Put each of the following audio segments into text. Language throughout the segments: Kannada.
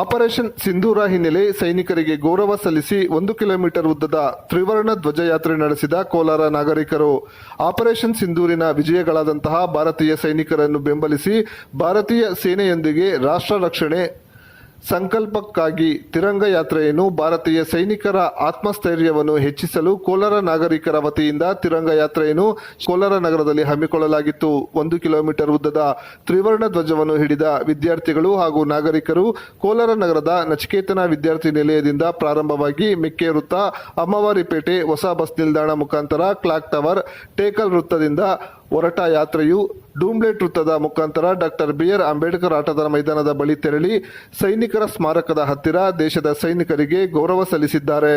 ಆಪರೇಷನ್ ಸಿಂಧೂರ ಹಿನ್ನೆಲೆ ಸೈನಿಕರಿಗೆ ಗೌರವ ಸಲ್ಲಿಸಿ ಒಂದು ಕಿಲೋಮೀಟರ್ ಉದ್ದದ ತ್ರಿವರ್ಣ ಧ್ವಜಯಾತ್ರೆ ನಡೆಸಿದ ಕೋಲಾರ ನಾಗರಿಕರು. ಆಪರೇಷನ್ ಸಿಂಧೂರಿನ ವಿಜಯಗಳಾದಂತಹ ಭಾರತೀಯ ಸೈನಿಕರನ್ನು ಬೆಂಬಲಿಸಿ ಭಾರತೀಯ ಸೇನೆಯೊಂದಿಗೆ ರಾಷ್ಟ್ರ ರಕ್ಷಣೆ ಸಂಕಲ್ಪಕ್ಕಾಗಿ ತಿರಂಗ ಯಾತ್ರೆಯನ್ನು ಭಾರತೀಯ ಸೈನಿಕರ ಆತ್ಮಸ್ಥೈರ್ಯವನ್ನು ಹೆಚ್ಚಿಸಲು ಕೋಲಾರ ನಾಗರಿಕರ ವತಿಯಿಂದ ತಿರಂಗ ಯಾತ್ರೆಯನ್ನು ಕೋಲಾರ ನಗರದಲ್ಲಿ ಹಮ್ಮಿಕೊಳ್ಳಲಾಗಿತ್ತು. ಒಂದು ಕಿಲೋಮೀಟರ್ ಉದ್ದದ ತ್ರಿವರ್ಣ ಧ್ವಜವನ್ನು ಹಿಡಿದ ವಿದ್ಯಾರ್ಥಿಗಳು ಹಾಗೂ ನಾಗರಿಕರು ಕೋಲಾರ ನಗರದ ನಚಿಕೇತನ ವಿದ್ಯಾರ್ಥಿ ನಿಲಯದಿಂದ ಪ್ರಾರಂಭವಾಗಿ ಮೆಕ್ಕೆ ವೃತ್ತ ಅಮ್ಮವಾರಿಪೇಟೆ ಹೊಸ ಬಸ್ ನಿಲ್ದಾಣ ಮುಖಾಂತರ ಕ್ಲಾಕ್ ಟವರ್, ಟೇಕಲ್ ವೃತ್ತದಿಂದ ಹೊರಟ ಯಾತ್ರೆಯು ಡೂಮ್ಲೆಟ್ ವೃತ್ತದ ಮುಖಾಂತರ ಡಾಕ್ಟರ್ ಬಿ ಆರ್ ಅಂಬೇಡ್ಕರ್ ಆಟದ ಮೈದಾನದ ಬಳಿ ತೆರಳಿ ಸೈನಿಕರ ಸ್ಮಾರಕದ ಹತ್ತಿರ ದೇಶದ ಸೈನಿಕರಿಗೆ ಗೌರವ ಸಲ್ಲಿಸಿದ್ದಾರೆ.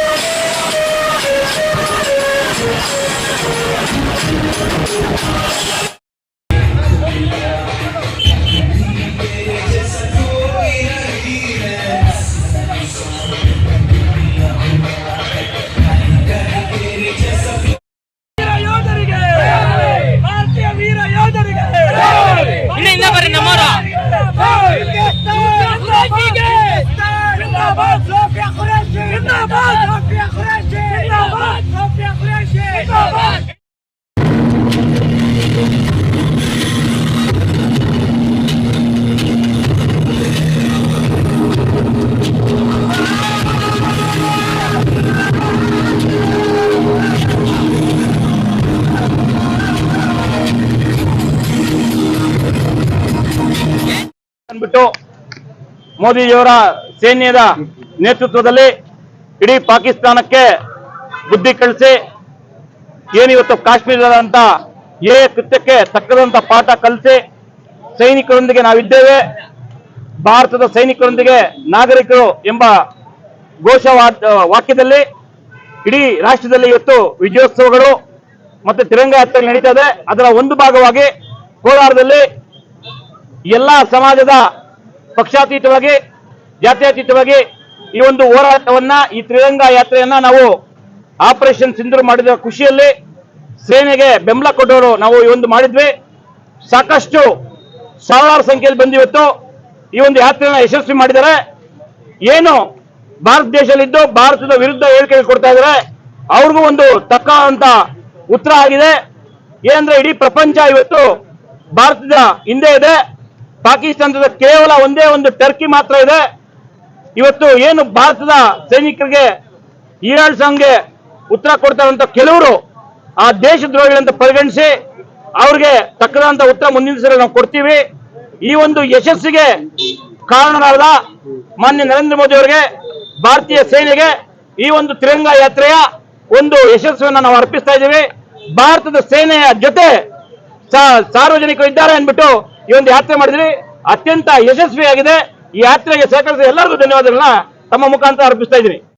ಅಂದ್ಬಿಟ್ಟು ಮೋದಿಯವರ ಸೈನ್ಯದ ನೇತೃತ್ವದಲ್ಲಿ ಇಡೀ ಪಾಕಿಸ್ತಾನಕ್ಕೆ ಬುದ್ಧಿ ಕಳಿಸಿ ಏನಿವತ್ತು ಕಾಶ್ಮೀರದಂತ ಏ ಕೃತ್ಯಕ್ಕೆ ತಕ್ಕದಂತ ಪಾಠ ಕಲಿಸಿ ಸೈನಿಕರೊಂದಿಗೆ ನಾವಿದ್ದೇವೆ, ಭಾರತದ ಸೈನಿಕರೊಂದಿಗೆ ನಾಗರಿಕರು ಎಂಬ ಘೋಷ ವಾಕ್ಯದಲ್ಲಿ ಇಡೀ ರಾಷ್ಟ್ರದಲ್ಲಿ ಇವತ್ತು ವಿಜಯೋತ್ಸವಗಳು ಮತ್ತೆ ತಿರಂಗ ಯಾತ್ರೆ ನಡೀತಾ ಇದೆ. ಅದರ ಒಂದು ಭಾಗವಾಗಿ ಕೋಲಾರದಲ್ಲಿ ಎಲ್ಲಾ ಸಮಾಜದ ಪಕ್ಷಾತೀತವಾಗಿ, ಜಾತ್ಯತೀತವಾಗಿ ಈ ಒಂದು ಹೋರಾಟವನ್ನ, ಈ ತ್ರಿರಂಗ ಯಾತ್ರೆಯನ್ನ ನಾವು ಆಪರೇಷನ್ ಸಿಂಧೂರು ಮಾಡಿದ ಖುಷಿಯಲ್ಲಿ ಸೇನೆಗೆ ಬೆಂಬಲ ಕೊಟ್ಟವರು ನಾವು ಈ ಒಂದು ಮಾಡಿದ್ವಿ. ಸಾಕಷ್ಟು ಸಾವಿರಾರು ಸಂಖ್ಯೆಯಲ್ಲಿ ಬಂದಿವತ್ತು ಈ ಒಂದು ಯಾತ್ರೆಯನ್ನ ಯಶಸ್ವಿ ಮಾಡಿದ್ದಾರೆ. ಏನು ಭಾರತ ದೇಶದಲ್ಲಿದ್ದು, ಭಾರತದ ವಿರುದ್ಧ ಹೇಳಿಕೆ ಕೊಡ್ತಾ ಇದ್ದಾರೆ. ಅವ್ರಿಗೂ ಒಂದು ತಕ್ಕ ಅಂತ ಉತ್ತರ ಆಗಿದೆ. ಏನಂದ್ರೆ ಇಡೀ ಪ್ರಪಂಚ ಇವತ್ತು ಭಾರತದ ಹಿಂದೆ ಇದೆ. ಪಾಕಿಸ್ತಾನದ ಕೇವಲ ಒಂದೇ ಒಂದು ಟರ್ಕಿ ಮಾತ್ರ ಇದೆ. ಇವತ್ತು ಏನು ಭಾರತದ ಸೈನಿಕರಿಗೆ ಹೀರಾಳ್ಸಂಗೆ ಉತ್ತರ ಕೊಡ್ತಾರಂತ ಕೆಲವರು ಆ ದೇಶದ್ರೋಹಿಗಳಂತ ಪರಿಗಣಿಸಿ ಅವ್ರಿಗೆ ತಕ್ಕದಂತ ಉತ್ತರ ಮುಂದಿನ ಸಲ ನಾವು ಕೊಡ್ತೀವಿ. ಈ ಒಂದು ಯಶಸ್ಸಿಗೆ ಕಾರಣರಾದ ಮಾನ್ಯ ನರೇಂದ್ರ ಮೋದಿ ಅವರಿಗೆ, ಭಾರತೀಯ ಸೇನೆಗೆ ಈ ಒಂದು ತಿರಂಗ ಯಾತ್ರೆಯ ಒಂದು ಯಶಸ್ಸನ್ನು ನಾವು ಅರ್ಪಿಸ್ತಾ ಇದ್ದೀವಿ. ಭಾರತದ ಸೇನೆಯ ಜೊತೆ ಸಾರ್ವಜನಿಕರು ಇದ್ದಾರೆ ಅಂದ್ಬಿಟ್ಟು ಈ ಒಂದು ಯಾತ್ರೆ ಮಾಡಿದ್ರಿ ಅತ್ಯಂತ ಯಶಸ್ವಿಯಾಗಿದೆ. ಈ ಯಾತ್ರೆಗೆ ಸಹಕರಿಸಿದ ಎಲ್ಲರಿಗೂ ಧನ್ಯವಾದಗಳನ್ನ ತಮ್ಮ ಮುಖಾಂತರ ಅರ್ಪಿಸ್ತಾ ಇದ್ದೀನಿ.